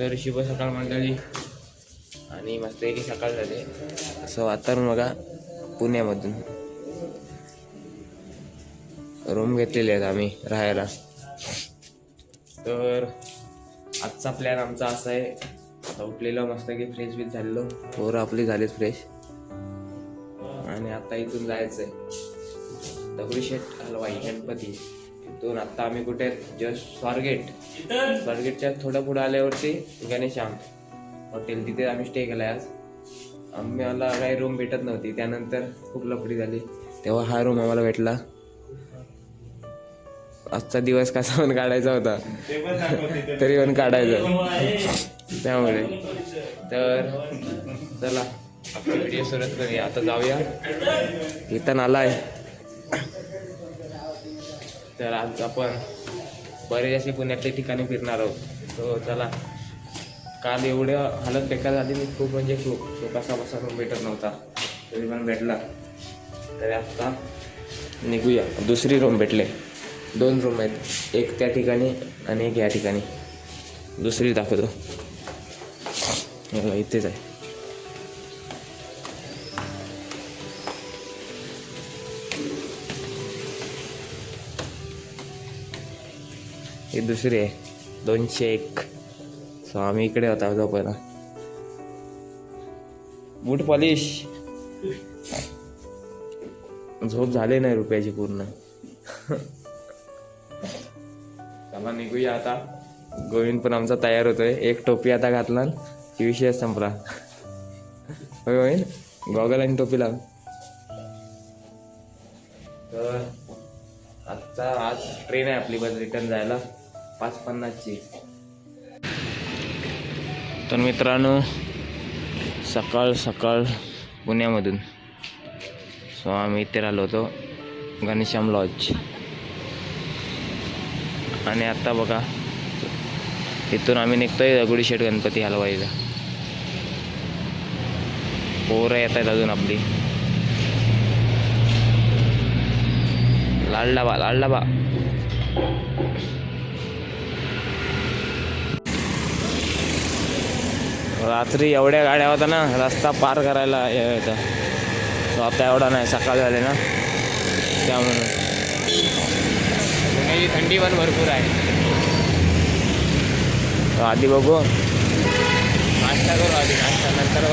तर शुभ सकाळ मंडळी. आणि मस्त एक सकाळ झाले. असं वातावरण बघा पुण्यामधून. रूम घेतलेले आहेत आम्ही राहायला. तर आजचा प्लॅन आमचा असा आहे. आता उठलेलो मस्त की फ्रेश बीच झालेलो. पोरं आपली झालीच फ्रेश आणि आता इथून जायचंय. दगडूशेठ हलवाई गणपती. इथून आत्ता आम्ही कुठे जस्ट स्वारगेट. स्वारगेटच्या थोडं पुढे आल्यावरती गणेशाम हॉटेल तिथे आम्ही स्टे केलाय आज. आम्हाला काही रूम भेटत नव्हती. त्यानंतर खूप लफडी झाली. तेव्हा हा रूम आम्हाला भेटला. आजचा दिवस कसा पण काढायचा होता. तरी पण काढायचं. त्यामुळे. तर चला. आपली व्हिडिओ सुरुवात करूया. आता जाऊया. इथं आलाय तर आज आपण बरेच असे पुण्यातले ठिकाणी फिरणार आहोत. तो चला. काल एवढं हालत बेकार झाली मी खूप म्हणजे खूप सोपासा बसा रूम भेटत नव्हता. तरी पण भेटला. तरी आत्ता निघूया. दुसरी रूम भेटले. दोन रूम आहेत. एक त्या ठिकाणी आणि एक या ठिकाणी. दुसरी दाखवतो. इथेच आहे. ही दुसरी आहे. दोनशे एक सो आम्ही इकडे होता जो पहिला बूट पॉलिश. झोप झाले नाही रुपयाची पूर्ण. चला निघूया आता. गोविंद पण आमचा तयार होतोय. एक टोपी आता घातला की विषय संपला. होय गोविंद? गॉगल आणि टोपी लाव. तर आजचा आज ट्रेन आहे आपली बस रिटर्न जायला. पाच पन्नासची तर मित्रांनो सकाळ सकाळ पुण्यामधून. सो आम्ही इथे राहिलो होतो घनश्याम लॉज आणि आत्ता बघा इथून आम्ही निघतोय दगडूशेठ गणपती हलवाईला. पोरं येत आहेत अजून आपली. लाल डबा लाल डबा. रात्री एवढ्या गाड्या होत्या ना रस्ता पार करायला होतं. तो आता एवढा नाही सकाळ झाले ना. त्यामुळे. थंडी पण भरपूर आहे. आधी बघू. नाश्ता करू आधी नाश्ता नंतर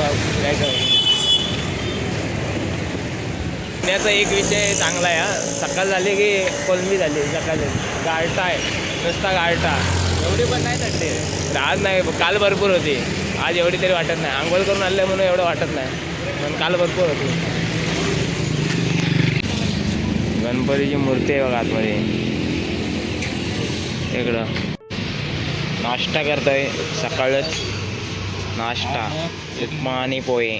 पुण्याचा एक विषय चांगला आहे हा. सकाळ झाली की कोलमी झाली सकाळ झाली. गारटा आहे नुसता गारटा एवढी पण नाही थंडी. आज नाही काल भरपूर होती. आज एवढी तरी वाटत नाही. आंघोळ करून आले म्हणून एवढं वाटत नाही. पण काल भरपूर होती. गणपतीची मूर्ती आहे बघा आतमध्ये. इकडं. नाश्ता करतोय सकाळच. नाश्ता. उपमा आणि पोहे.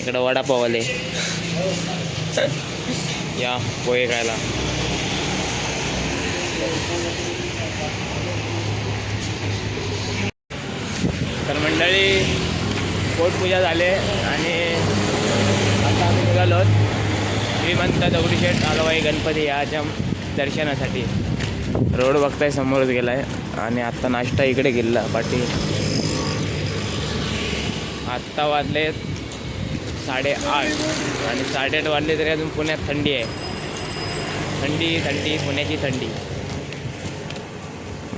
इकडं वडापाव आले या पोहे खायला तर मंडळी पोटपूजा झाले आणि आता आम्ही निघालो श्रीमंत दगडूशेठ आलोबाई गणपती याच्या दर्शनासाठी. रोड बघताय समोरच गेलाय. आणि आत्ता नाश्ता इकडे गेला पाठी आत्ता वाजले साडेआठ. आणि साडेआठ वाजले तरी अजून पुण्यात थंडी आहे. थंडी थंडी पुण्याची थंडी.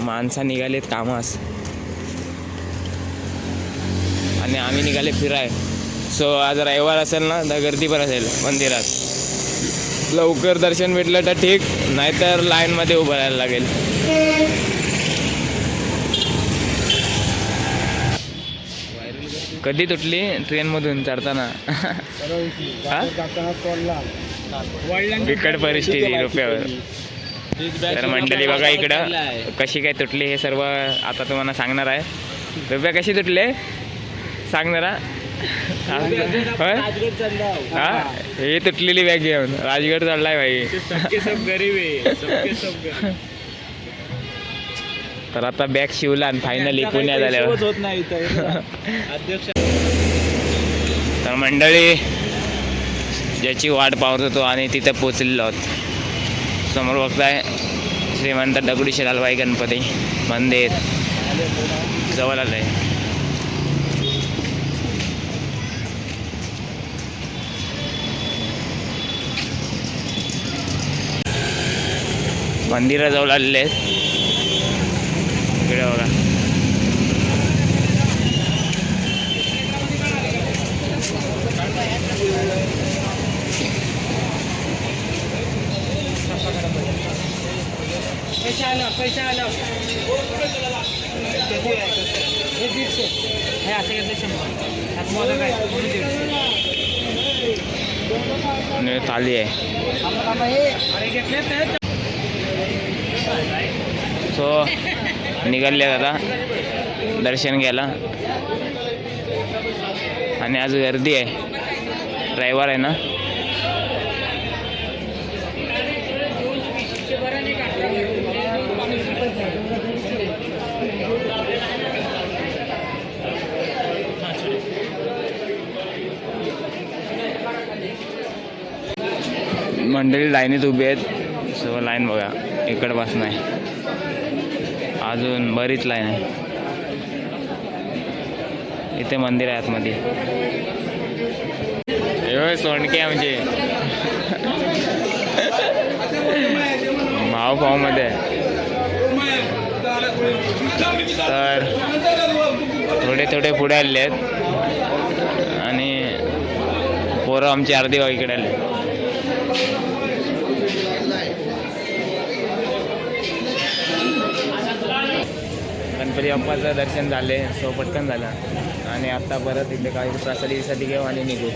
माणसं निघालेत कामास. आणि आम्ही निघाले फिराय. सो आज रविवार असेल ना तर गर्दी पण असेल मंदिरात. लवकर दर्शन भेटलं तर ठीक नाहीतर लाईनमध्ये उभं राहायला लागेल. कधी तुटली ट्रेनमधून चढताना? बिकट परिस्थिती रुपयावर तर मंडळी बघा इकडं कशी काय तुटली हे सर्व आता तुम्हाला सांगणार आहे. रुपया कशी तुटले? सांग होय हा? हे तुटलेली बॅग घेऊन राजगड चढलाय भाई. तर आता बॅग शिवला आणि फायनली पुण्यात आल्यावर. तर मंडळी ज्याची वाट पाहत होतो आणि तिथे पोचलेलो आहोत. समोर बघताय श्रीमंत दगडूशेठ हलवाई गणपती. मंदिर. जवळ आलंय. मंदिराजवळ आलेले आहेत. इकडे बघा. पैसे आलं पैसे आलं. हे दीडशे. हे असं घेतलं शंभर. आता मला काय? म्हणून दीडशे. आणि थाली आहे. अरे घेतले तर सो निघाले आता दर्शन घ्यायला. आणि आज गर्दी आहे. रविवार आहे ना? मंडळी लाईनीत उभी आहेत. सो लाईन बघा. इकडपासून आहे. अजून बरीच लाईन आहे. इथे मंदिर आहे आतमध्ये. एवढे सोंडके आमचे. भाव भावमध्ये आहे. तर थोडे थोडे पुढे आले आहेत. आणि पोरं आमची अर्धी इकडे आले. गणपती बाप्पाचं दर्शन झाले सो पटकन झालं. आणि आता परत इकडे काही प्रसादीसाठी घेऊ आणि निघू.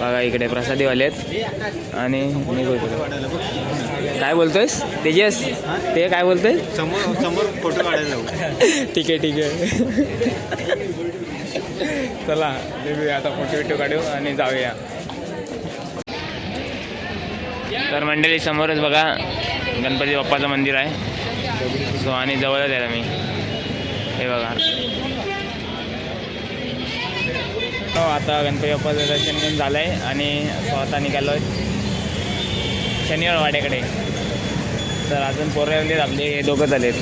बघा इकडे प्रसादीवाले आहेत. आणि निघू इकडे. काय बोलतोयस? तेजस? ते काय बोलतोय? समोर समोर फोटो काढायला जाऊ. ठीक आहे ठीक आहे. चला निघूया आता फोटो बिटो काढू आणि जाऊया. तर मंडळी समोरच बघा गणपती बाप्पाचं मंदिर आहे. सो आणि जवळच आहे मी. हे बघा. हो आता गणपती बाप्पाचं दर्शन घेऊन झालं आहे आणि स्वतः आता निघालो शनिवार वाड्याकडे. तर अजून पोरं आपले. हे दोघं झालेत.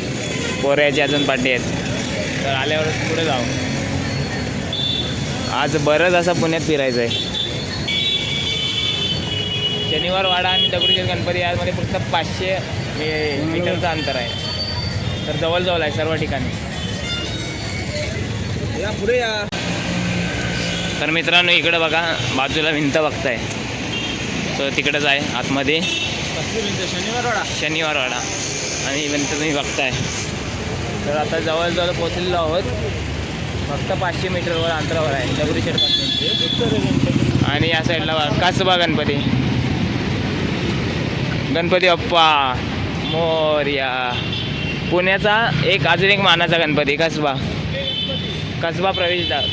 पोऱ्याचे अजून पार्टी आहेत. तर आल्यावर पुढे जाऊ. आज बरंच असं पुण्यात फिरायचं आहे शनिवार वाडा आणि दगडूशेठ गणपती यामध्ये फक्त पाचशे हे मीटरचं अंतर आहे. तर जवळजवळ आहे सर्व ठिकाणी. या पुढे या. तर मित्रांनो इकडं बघा बाजूला भिंत बघताय. तर तिकडंच आहे आतमध्ये. कसली भिंत? शनिवार वाडा शनिवार वाडा आणि भिंत तुम्ही बघताय. तर आता जवळजवळ पोचलेलो आहोत. फक्त पाचशे मीटरवर अंतरावर आहे. दगडूशेठपासून आणि या साईडला बघा, कासबा गणपती? गणपती बाप्पा मोर्या. पुण्याचा एक अजून एक मानाचा गणपती कसबा कसबा प्रवेशद्वार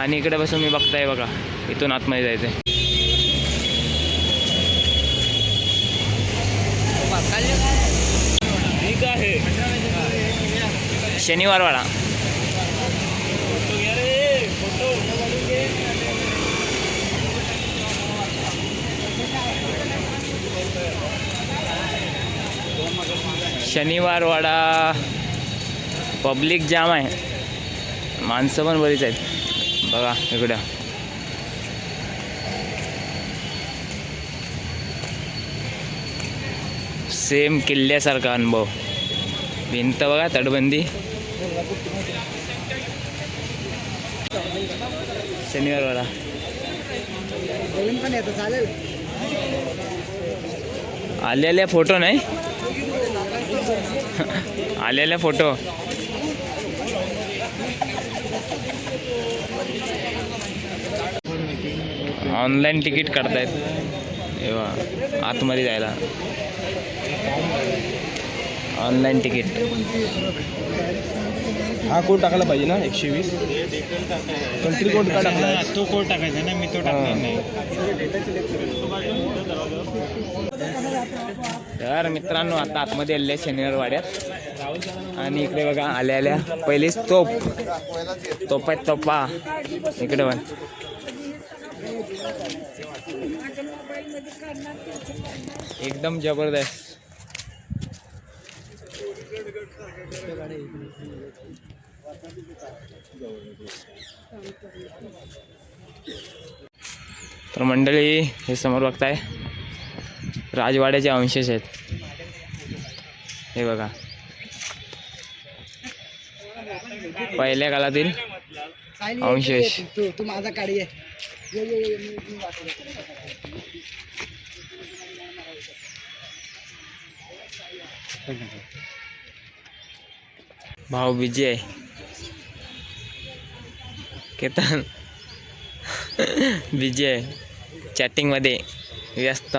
आणि इकडे बसून मी बघताय बघा इथून आतमध्ये जायचं आहे. ठीक आहे शनिवार वाडा फोटो घ्या रे फोटो शनिवार वाडा पब्लिक जाम आहे. माणसं पण बरीच आहेत. बघा इकडं. सेम किल्ल्यासारखा अनुभव. भिंत बघा तटबंदी. शनिवार वाडा पण येतं चालेल. आलेले फोटो नाही. आलेले फोटो. ऑनलाईन तिकीट काढतायत. एव्हा आतमध्ये जायला. Online ticket. हा कोड टाकायला पाहिजे ना एकशे वीस? कंट्री कोड का टाकला तो कोड टाकायचा ना मी तो टाकणार नाही. तर मित्रांनो आता आतमध्ये आलेले शनिवारवाड्यात. शनिवार वाड्यात आणि इकडे बघा आल्या आल्या पहिलेच तोप. तोप आहे तोपा. इकडे पण एकदम जबरदस्त. तर मंडळी हे समोर बघताय राजवाड्याचे अंशेष आहेत. हे बघा. पहिल्या काळातील अंशेष तू माझा काढी आहे बिजी आहे. केतन विजय चॅटिंगमध्ये व्यस्त.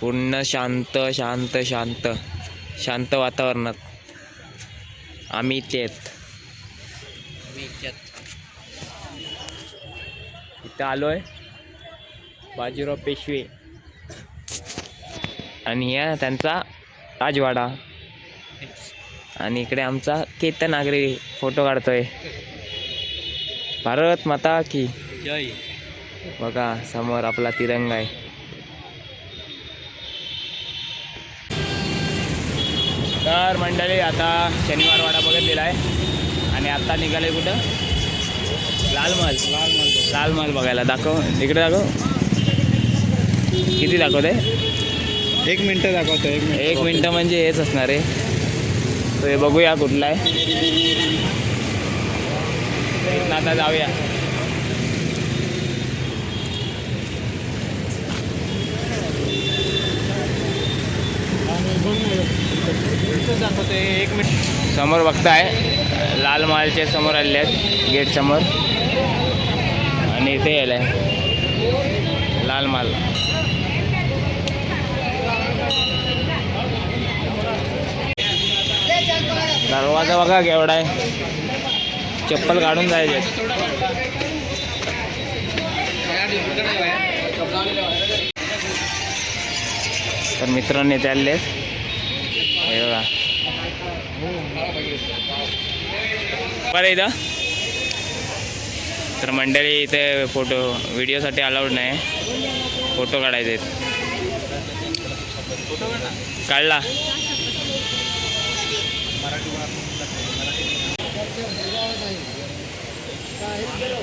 पूर्ण शांत शांत शांत. शांत वातावरणात. आम्ही तेच इथं आलोय. बाजीराव पेशवे. आणि या त्यांचा राजवाडा. आणि इकडे आमचा केतन आगरे. फोटो काढतोय. भारत माता की. जय. बघा समोर आपला तिरंगा आहे. तर मंडळी आता शनिवार वाडा बघितलेला आहे. आणि आता निघाले कुठं? लालमहल लालमहल लालमहल बघायला. दाखव. इकडे दाखव. किती दाखवते एक मिनिट दाखवतो एक मिनिट. एक मिनटं म्हणजे हेच असणार आहे. तर हे बघूया कुठला आहे. आता जाऊया. दाखवतोय एक मिनिट समोर बघताय लाल महालच्या समोर आलेले आहेत गेट समोर. आणि इथे यायला आहे लाल महाल. दरवाजा बघा केवढा आहे. चप्पल काढून जायचे. तर मित्रांनी चालले आहेत. हे बघा. बरं इथं. तर मंडळी इथे फोटो व्हिडिओसाठी अलाउड नाही. फोटो काढायचे काढला.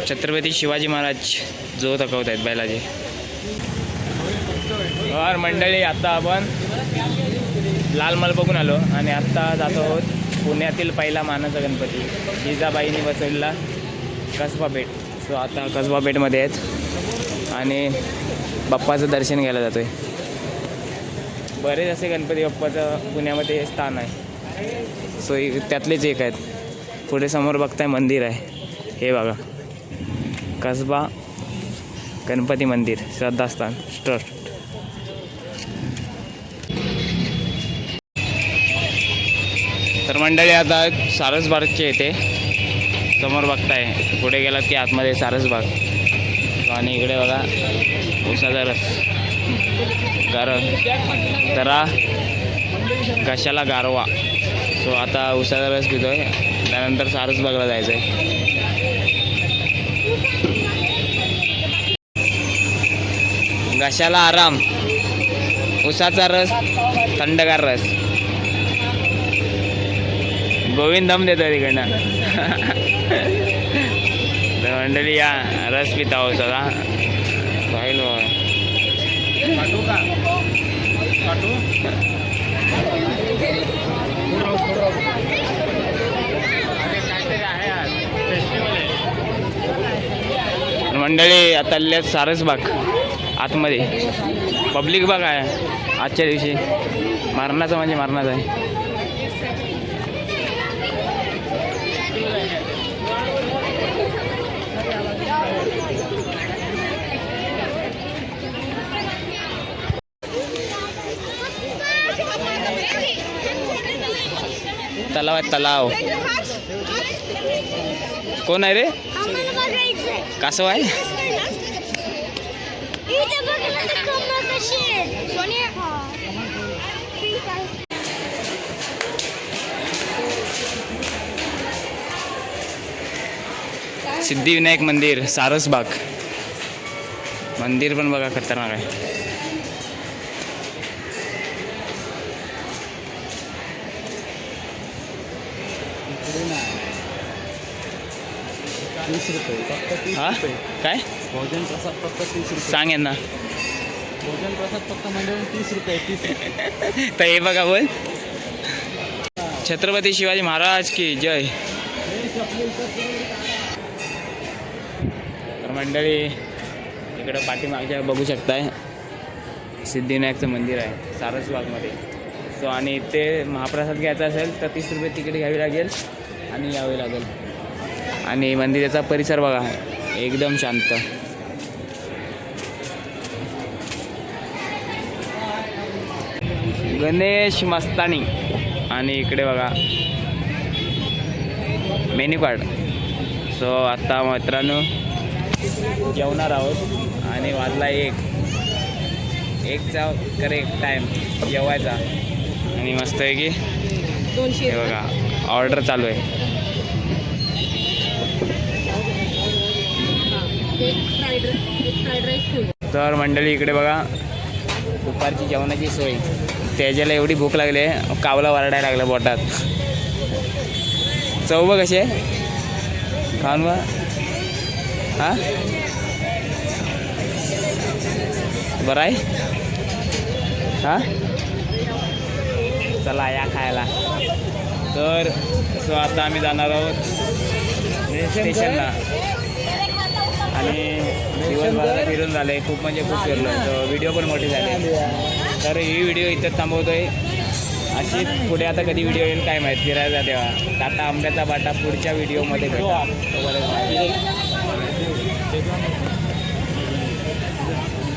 छत्रपती शिवाजी महाराज जो थकवत आहेत बैलाचे. और मंडळी आता आपण लालमल बघून आलो आणि आत्ता जातो आहोत पुण्यातील पहिला मानाचा गणपती जिजाबाईने बसवलेला कसबापेठ सो आता कसबापेठमध्ये आहेत आणि बाप्पाचं दर्शन घ्यायला जातो आहे बरेच असे गणपती बाप्पाचं पुण्यामध्ये स्थान आहे. सो त्यातलेच एक आहेत. पुढे समोर बघताय मंदिर आहे. हे बघा. कसबा गणपती मंदिर श्रद्धास्थान ट्रस्ट. तर मंडळी आता सारसबागचे येते. समोर बघताय पुढे गेलात की आतमध्ये सारसबाग आणि इकडे बघा उसाचा रस. कारण जरा घशाला गारवा. सो आता उसाचा रस पितोय. त्यानंतर सारसबागला जायचं आहे घशाला आराम. उसाचा रस थंडगार रस. गोविंद दम देतो तिकडनं. तर मंडळी या रस पिता हो सगळा पाहिल मंडळी आता सारस बाग. आतमध्ये. पब्लिक बाग आहे आजच्या दिवशी. मारणाचं म्हणजे मारणाचं आहे. तलाव आहे तलाव. कोण आहे रे? कासव आहे? सिद्धिविनायक मंदिर सारसबाग मंदिर पण बघा खतरनाक आहे. काय? भोजन प्रसाद फक्त तीस रुपये सांग यांना. भोजन प्रसाद फक्त म्हणजे तीस रुपये तीस तर हे बघा बोल. छत्रपती शिवाजी महाराज की जय. तर मंडळी इकडं पाठीमागच्या बघू शकताय सिद्धिविनायकचं मंदिर आहे सारसबागमध्ये. सो आणि इथे महाप्रसाद घ्यायचा असेल तर तीस रुपये तिकीट घ्यावी लागेल आणि यावे लागेल. आणि मंदिराचा परिसर बघा एकदम शांत. गणेश मस्तानी. आणि इकडे बघा मेन्यू कार्ड. सो आत्ता मित्रांनो जेवणार आहोत. आणि वाजला एक. एकचा करेक्ट टाईम जेवायचा. आणि मस्त आहे की? दोनशे बघा ऑर्डर चालू आहे. तर मंडळी इकडे बघा दुपारची जेवणाची सोय. त्याच्याला एवढी भूक लागली आहे. कावला वरडायला लागला पोटात. चव बघ कशी आहे. खाऊन बा हां? बरं आहे. हां? चला या खायला. तर सो आता आम्ही जाणार आहोत स्टेशनला. आणि दिवसभराला फिरून झाले. खूप म्हणजे खूप फिरलो. तर व्हिडिओ पण मोठे झाले. तर ही व्हिडिओ इथं थांबवतोय. अशी पुढे आता कधी व्हिडिओ येईल काय माहीत. फिरायला तेव्हा. टाटा आंब्याचा बाटा पुढच्या व्हिडिओमध्ये भेटा. तोपर्यंत